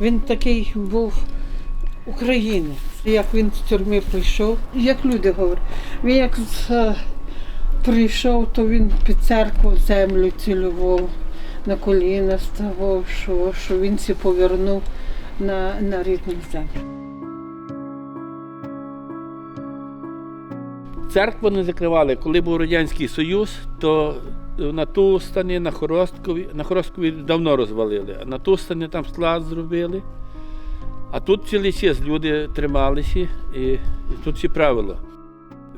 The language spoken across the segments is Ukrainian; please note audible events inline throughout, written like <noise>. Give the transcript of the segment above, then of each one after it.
Він такий був українець. Як він з тюрми прийшов, як люди говорять, він як з, е, прийшов, то він під церкву землю цілював, на коліна ставав, що, що він сі повернув на, на рідну землю. Церкву не закривали. Коли був Радянський Союз, то на ту стані, на Хоросткові, на Хоросткові давно розвалили, а на ту стані там склад зробили. А тут цілий час люди трималися і, тут всі правило.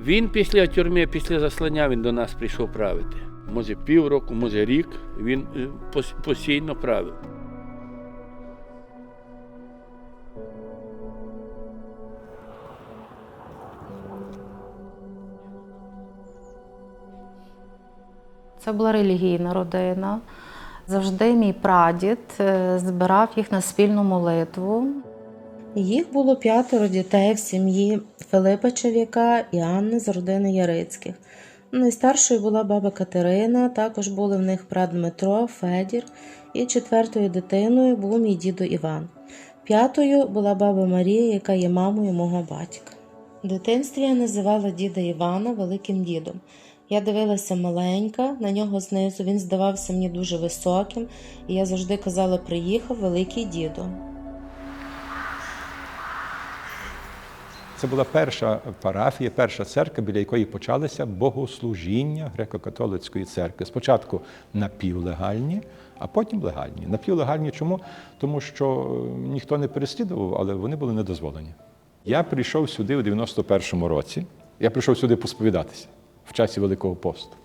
Він після тюрми, після заслання він до нас прийшов правити. Може півроку, може рік, він е, постійно правив. Це була релігійна родина. Завжди мій прадід е, збирав їх на спільну молитву. Їх було п'ятеро дітей в сім'ї Филипа Чев'яка і Анни з родини Ярицьких. Найстаршою була баба Катерина, також були в них брат Дмитро, Федір, і четвертою дитиною був мій дідо Іван. П'ятою була баба Марія, яка є мамою мого батька. В дитинстві я називала діда Івана великим дідом. Я дивилася маленька, на нього знизу він здавався мені дуже високим, і я завжди казала: приїхав великий дідо. Це була перша парафія, перша церква, біля якої почалися богослужіння греко-католицької церкви. Спочатку напівлегальні, а потім легальні. Напівлегальні чому? Тому що е, ніхто не переслідував, але вони були недозволені. Я прийшов сюди у 91-му році. Я прийшов сюди посповідатися в часі Великого посту.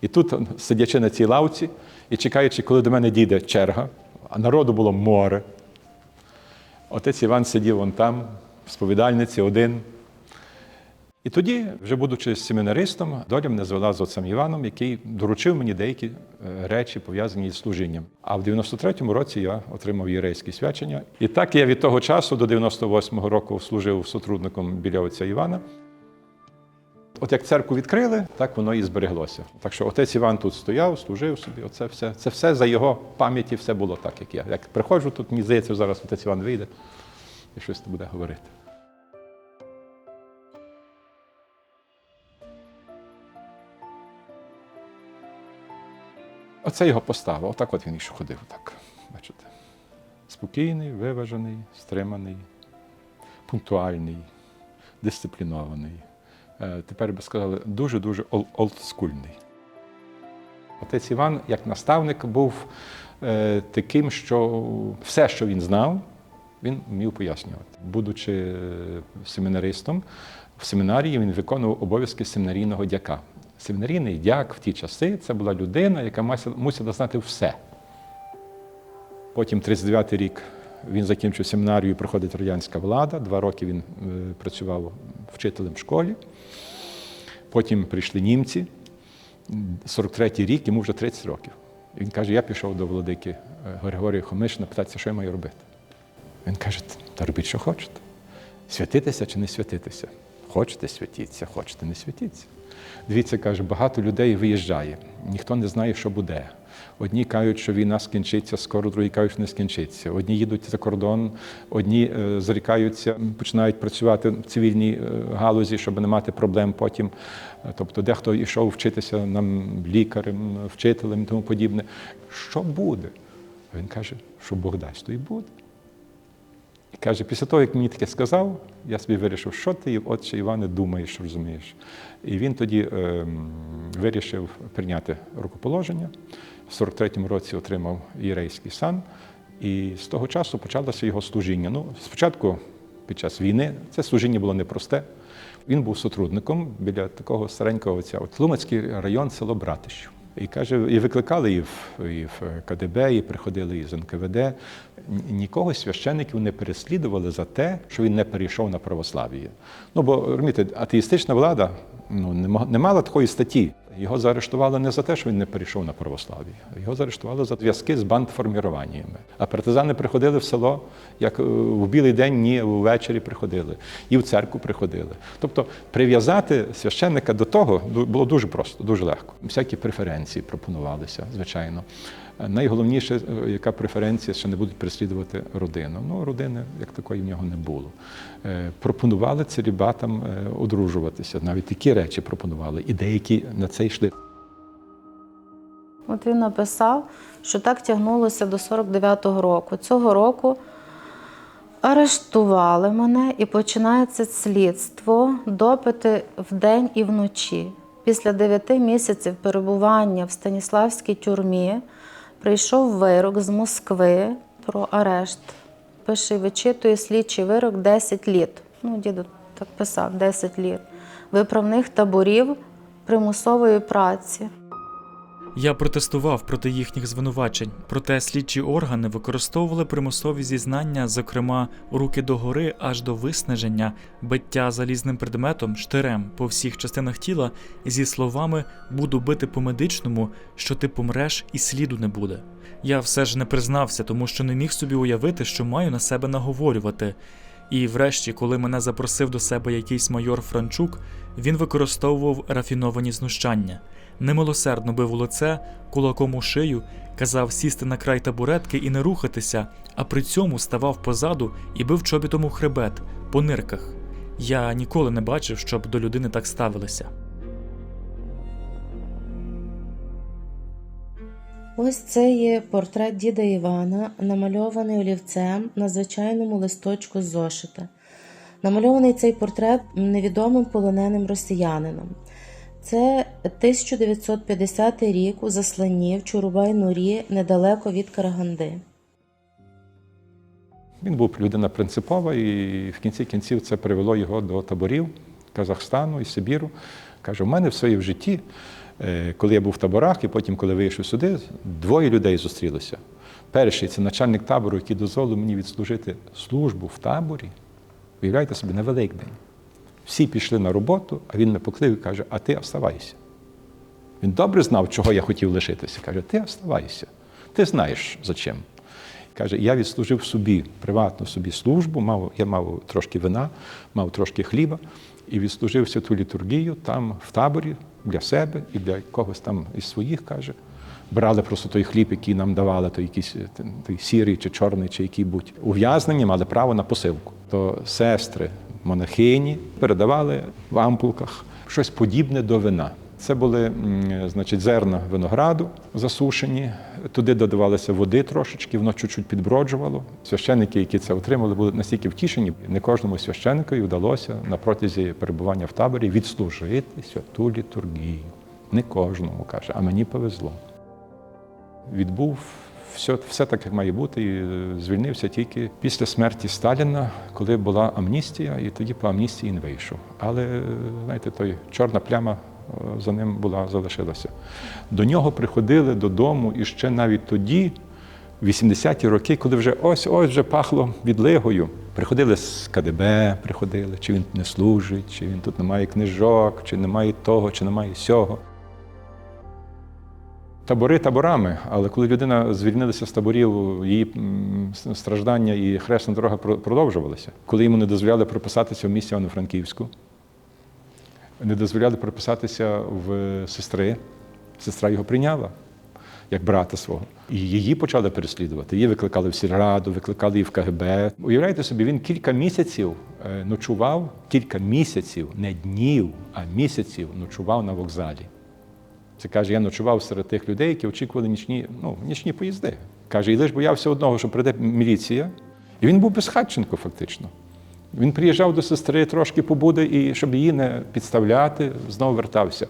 І тут, сидячи на цій лавці і чекаючи, коли до мене дійде черга, а народу було море. Отець Іван сидів вон там, в сповідальниці один. І тоді, вже будучи семінаристом, доля мене звела з отцем Іваном, який доручив мені деякі е, речі, пов'язані з служінням. А в 93-му році я отримав єрейське свячення. І так я від того часу до 98-го року служив сотрудником біля отця Івана. От як церкву відкрили, так воно і збереглося. Так що отець Іван тут стояв, служив собі. Оце все, це все за його пам'яті, все було так, як я. Як приходжу тут, мені здається, зараз отець Іван вийде і щось буде говорити. Оце його постава. Отак от він і ходив. Так, бачите. Спокійний, виважений, стриманий, пунктуальний, дисциплінований. Е, Тепер би сказали, дуже-дуже олдскульний. Отець Іван, як наставник, був е, таким, що все, що він знав, він вмів пояснювати. Будучи е, семінаристом, в семінарії він виконував обов'язки семінарійного дяка. Семінарійний дяк в ті часи це була людина, яка мусила знати все. Потім 39-й рік він закінчив семінарію, приходить радянська влада. Два роки він е, працював вчителем в школі. Потім прийшли німці. 43-й рік, йому вже 30 років. Він каже: я пішов до владики е, Григорія Хомишина, питатися, що я маю робити. Він каже, та робіть, що хочете. Святитися чи не святитися? Хочете святіться, хочете не святіться. Дивіться, каже, багато людей виїжджає, ніхто не знає, що буде. Одні кажуть, що війна скінчиться скоро, другі кажуть, що не скінчиться. Одні їдуть за кордон, одні е, зарікаються, починають працювати в цивільній е, галузі, щоб не мати проблем потім. Е, Тобто, дехто йшов вчитися нам лікарем, вчителем і тому подібне. Що буде? Він каже, що Бог дасть, то і буде. І каже, після того, як мені таке сказав, я собі вирішив, що ти, отче Іване, думаєш, розумієш. І він тоді ем, вирішив прийняти рукоположення. В 43-му році отримав єрейський сан, і з того часу почалося його служіння. Ну, спочатку, під час війни, це служіння було непросте. Він був сотрудником біля такого старенького отця. От Лумацький район, село Братищу. І каже, і викликали і в, і в КДБ, і приходили із НКВД. Нікого священиків не переслідували за те, що він не перейшов на православ'я. Ну бо розумієте, атеїстична влада ну, не мала такої статті. Його заарештували не за те, що він не перейшов на православ'я. Його заарештували за зв'язки з бандформіруваннями. А партизани приходили в село, як е, в білий день, ні, ввечері приходили, і в церкву приходили. Тобто прив'язати священника до того було дуже просто, дуже легко. Всякі преференції пропонувалися, звичайно. Найголовніше, е, яка преференція, що не будуть переслідувати родину. Ну, родини як такої в нього не було. Е, Пропонували целібатам е, одружуватися. Навіть такі речі пропонували, і деякі на це йшли. От він написав, що так тягнулося до 49-го року. Цього року арештували мене і починається слідство, допити вдень і вночі. Після 9 місяців перебування в Станіславській тюрмі прийшов вирок з Москви про арешт. Пише вичитує слідчий вирок 10 літ. Ну, діду так писав 10 літ. Виправних таборів примусової праці. Я протестував проти їхніх звинувачень, проте слідчі органи використовували примусові зізнання, зокрема руки догори аж до виснаження, биття залізним предметом, штирем по всіх частинах тіла зі словами буду бити по медичному, що ти помреш і сліду не буде. Я все ж не признався, тому що не міг собі уявити, що маю на себе наговорювати. І врешті, коли мене запросив до себе якийсь майор Франчук, він використовував рафіновані знущання. Немилосердно бив лице, кулаком у шию, казав сісти на край табуретки і не рухатися, а при цьому ставав позаду і бив чобітом у хребет, по нирках. Я ніколи не бачив, щоб до людини так ставилися. Ось це є портрет діда Івана, намальований олівцем на звичайному листочку зошита. Намальований цей портрет невідомим полоненим росіянином. Це 1950 рік у засланні в Чурубай-Нурі недалеко від Караганди. Він був людина принципова, і в кінці кінців це привело його до таборів Казахстану і Сибіру. Каже, у мене в своєму житті, е, коли я був в таборах, і потім, коли вийшов сюди, двоє людей зустрілося. Перший це начальник табору, який дозволив мені відслужити службу в таборі. Уявляєте собі, на Великдень. Всі пішли на роботу, а він мене поклив і каже, а ти оставайся. Він добре знав, чого я хотів лишитися. Каже, ти оставайся. Ти знаєш за чим. Каже, я відслужив собі, приватну собі службу, мав, я мав трошки вина, мав трошки хліба, і відслужив святу літургію там, в таборі, для себе і для когось там із своїх, каже. Брали просто той хліб, який нам давали, той якийсь е, той сірий чи чорний, чи який будь ув'язнені, мали право на посилку. То сестри, монахині передавали в ампулках щось подібне до вина. Це були значить, зерна винограду засушені, туди додавалося води трошечки, воно чуть-чуть підброджувало. Священники, які це отримали, були настільки втішені. Не кожному священникові вдалося на протязі перебування в таборі відслужити святу літургію. Не кожному каже, а мені повезло. Відбув все, все так, як має бути, і е, звільнився тільки після смерті Сталіна, коли була амністія, і тоді по амністії не вийшов. Але, е, знаєте, той чорна пляма е, за ним була, залишилася. До нього приходили додому і ще навіть тоді, в 80-ті роки, коли вже ось ось вже пахло відлигою. Приходили з КДБ, приходили, чи він не служить, чи він тут не має книжок, чи немає того, чи немає сього. Табори таборами, але коли людина звільнилася з таборів, її страждання і хресна дорога про- продовжувалися. Коли йому не дозволяли прописатися в місті Івано-Франківську, не дозволяли прописатися в сестри, сестра його прийняла як брата свого. І її почали переслідувати. Її викликали в сільраду, викликали її в КГБ. Уявляєте собі, він кілька місяців е, ночував, кілька місяців, не днів, а місяців ночував на вокзалі. Це каже, я ночував серед тих людей, які очікували нічні, ну, нічні поїзди. Каже, і лише боявся одного, що прийде міліція. І він був безхатченко, фактично. Він приїжджав до сестри, трошки побуде, і щоб її не підставляти, знову вертався.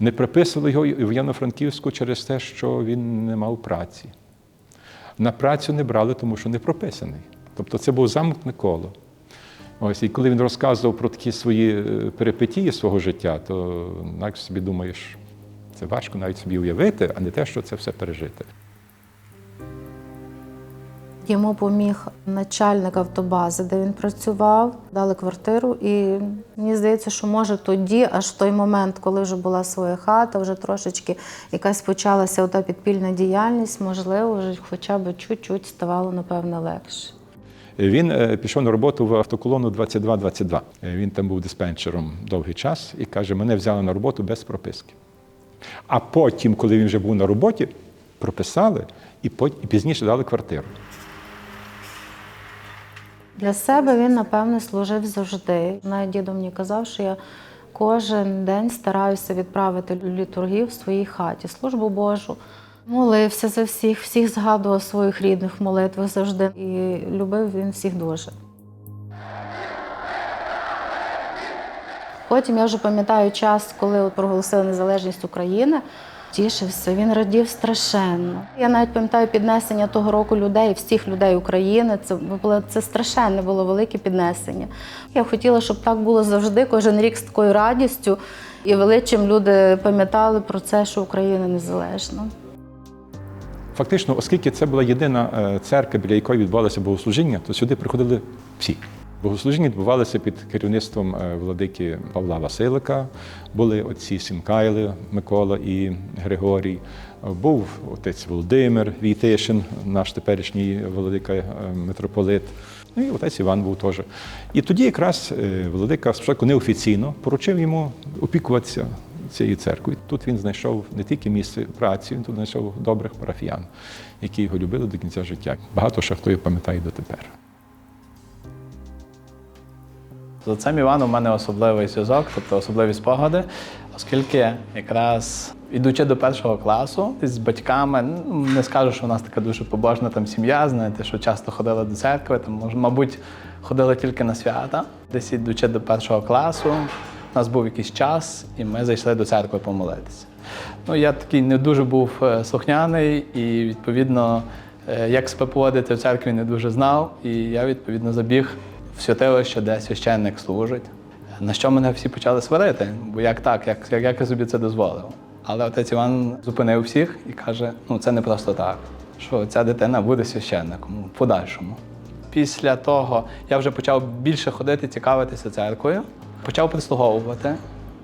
Не приписували його в Івано-Франківську через те, що він не мав праці. На працю не брали, тому що не прописаний. Тобто це було замкне коло. Ось, і коли він розказував про такі свої е, перипетії свого життя, то навіть собі думаєш, це важко навіть собі уявити, а не те, що це все пережити. Йому поміг начальник автобази, де він працював, дали квартиру, і мені здається, що може тоді, аж в той момент, коли вже була своя хата, вже трошечки якась почалася ота підпільна діяльність, можливо, вже хоча б чуть-чуть ставало, напевне, легше. Він е, пішов на роботу в автоколону 2222. Е, Він там був диспетчером довгий час і каже, мене взяли на роботу без прописки. А потім, коли він вже був на роботі, прописали і, пізніше дали квартиру. Для себе він, напевне, служив завжди. Навіть дідо мені казав, що я кожен день стараюся відправити літургію в своїй хаті, службу Божу. Молився за всіх, всіх згадував своїх рідних в молитвах завжди. І любив він всіх дуже. Потім я вже пам'ятаю час, коли от проголосили незалежність України. Тішився, він радів страшенно. Я навіть пам'ятаю піднесення того року людей, всіх людей України. Це було це страшенне було велике піднесення. Я хотіла, щоб так було завжди, кожен рік з такою радістю і величим люди пам'ятали про це, що Україна незалежна. Фактично, оскільки це була єдина е, церква, біля якої відбувалося богослужіння, то сюди приходили всі. Богослужіння відбувалося під керівництвом е, владики Павла Василика. Були отці Сімкайли, Микола і Григорій. Е, Був отець Володимир Війтишин, наш теперішній владика е, митрополит. Ну і отець Іван був теж. І тоді якраз владика спочатку неофіційно поручив йому опікуватися цією церквою. Тут він знайшов не тільки місце праці, він тут знайшов добрих парафіян, які його любили до кінця життя. Багато ще хто його пам'ятає дотепер. З отцем Іваном у мене особливий зв'язок, тобто особливі спогади, оскільки якраз ідучи до першого класу з батьками, ну, не скажу, що у нас така дуже побожна там сім'я, знаєте, що часто ходили до церкви, там, мабуть, ходили тільки на свята. Десь ідучи до першого класу, у нас був якийсь час, і ми зайшли до церкви помолитися. Ну, я такий не дуже був е, слухняний і, відповідно, е, як себе поводити в церкві не дуже знав. І я, відповідно, забіг в святилище, де священник служить. На що мене всі почали сварити, бо як так, як, як, як я собі це дозволив. Але отець Іван зупинив всіх і каже: ну це не просто так, що ця дитина буде священником в подальшому. Після того я вже почав більше ходити, цікавитися церквою, почав прислуговувати.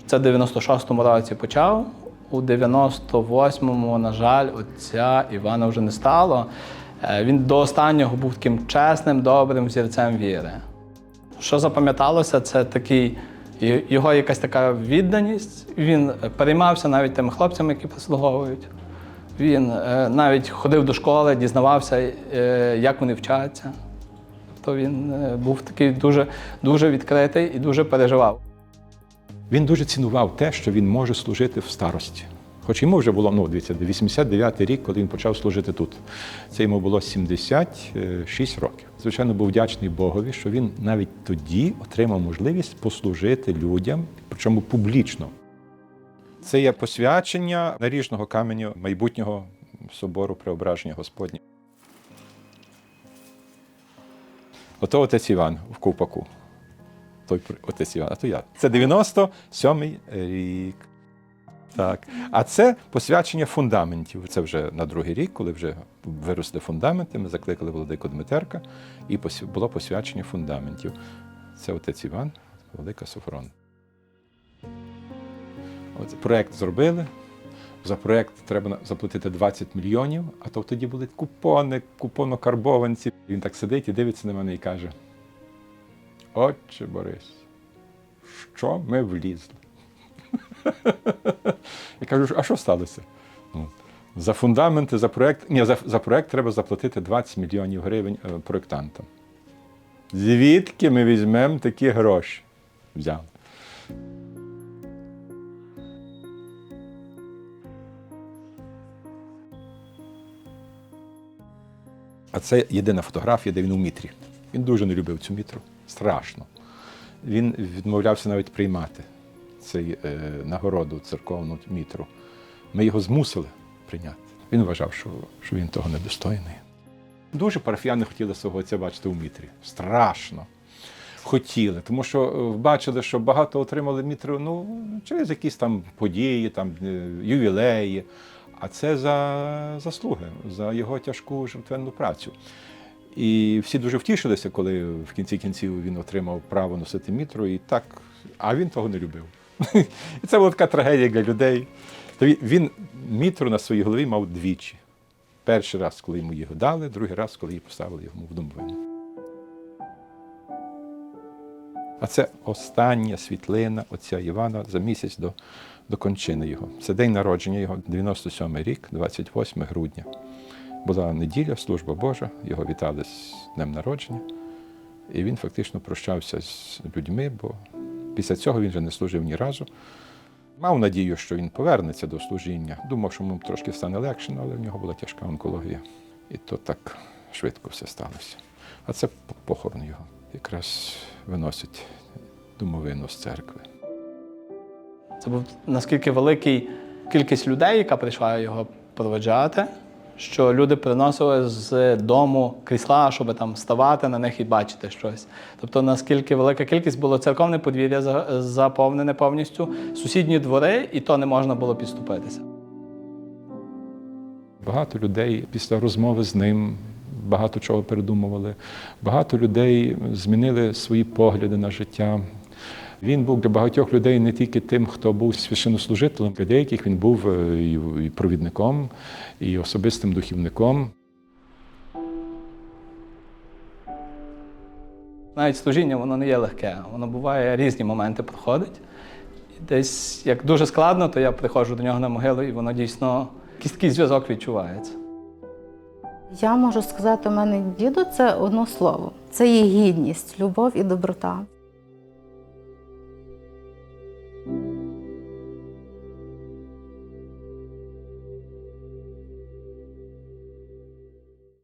Це в 96-му році почав. У 98-му, на жаль, отця Івана вже не стало. Е, Він до останнього був таким чесним, добрим взірцем віри. Що запам'яталося, це такий його якась така відданість. Він переймався навіть тими хлопцями, які прислуговують. Він е, навіть ходив до школи, дізнавався, е, як вони вчаться. Тобто він е, був такий дуже, дуже відкритий і дуже переживав. Він дуже цінував те, що він може служити в старості. Хоч йому вже було, ну, дивіться, 89-й рік, коли він почав служити тут. Це йому було 76 років. Звичайно, був вдячний Богові, що він навіть тоді отримав можливість послужити людям, причому публічно. Це є посвячення наріжного каменю майбутнього собору Преображення Господня. Ото отець Іван в Ковпаку. Той отець Іван, а то я. Це 97-й рік. Так. А це посвячення фундаментів. Це вже на другий рік, коли вже виросли фундаменти. Ми закликали Володику Дмитерка, і було посвячення фундаментів. Це отець Іван, Велика Софрон. От проєкт зробили. За проєкт треба заплатити 20 мільйонів, а то тоді були купони, купонокарбованці. Він так сидить і дивиться на мене і каже: Отче Борис, що ми влізли? <laughs> Я кажу, а що сталося? Ну, За фундаменти, за проєкт. Ні, за, за проєкт треба заплатити 20 мільйонів гривень е, проєктантам. Звідки ми візьмемо такі гроші? Взяли. А це єдина фотографія, де він у мітрі. Він дуже не любив цю мітру. Страшно. Він відмовлявся навіть приймати цей е, нагороду церковну мітру. Ми його змусили прийняти. Він вважав, що, що він того недостойний. Дуже парафіяни хотіли свого отця бачити у мітрі. Страшно. Хотіли, тому що е, бачили, що багато отримали мітру ну, через якісь там події, там, е, ювілеї. А це за заслуги, за його тяжку жертвенну працю. І всі дуже втішилися, коли в кінці кінців він отримав право носити мітру, і так, а він того не любив. І це була така трагедія для людей. Він, мітру на своїй голові мав двічі. Перший раз, коли йому його дали, другий раз, коли її поставили йому в домовину. А це остання світлина отця Івана за місяць до, до кончини його. Це день народження його, 97 рік, 28 грудня. Була неділя, служба Божа, його вітали з днем народження. І він фактично прощався з людьми, бо після цього він вже не служив ні разу. Мав надію, що він повернеться до служіння. Думав, що йому трошки стане легше, але в нього була тяжка онкологія. І то так швидко все сталося. А це похорон його. Якраз виносять домовину з церкви. Це був наскільки великий кількість людей, яка прийшла його проведжати, що люди приносили з дому крісла, щоб там ставати на них і бачити щось. Тобто, наскільки велика кількість було церковне подвір'я за- заповнене повністю, сусідні двори, і то не можна було підступитися. Багато людей після розмови з ним багато чого передумували. Багато людей змінили свої погляди на життя. Він був для багатьох людей не тільки тим, хто був священнослужителем, для деяких він був е, і і провідником, і особистим духівником. Навіть служіння воно не є легке, воно буває різні моменти проходить. І десь як дуже складно, то я приходжу до нього на могилу, і воно дійсно якийсь такий зв'язок відчувається. Я можу сказати, у мене діду це одно слово: це є гідність, любов і доброта.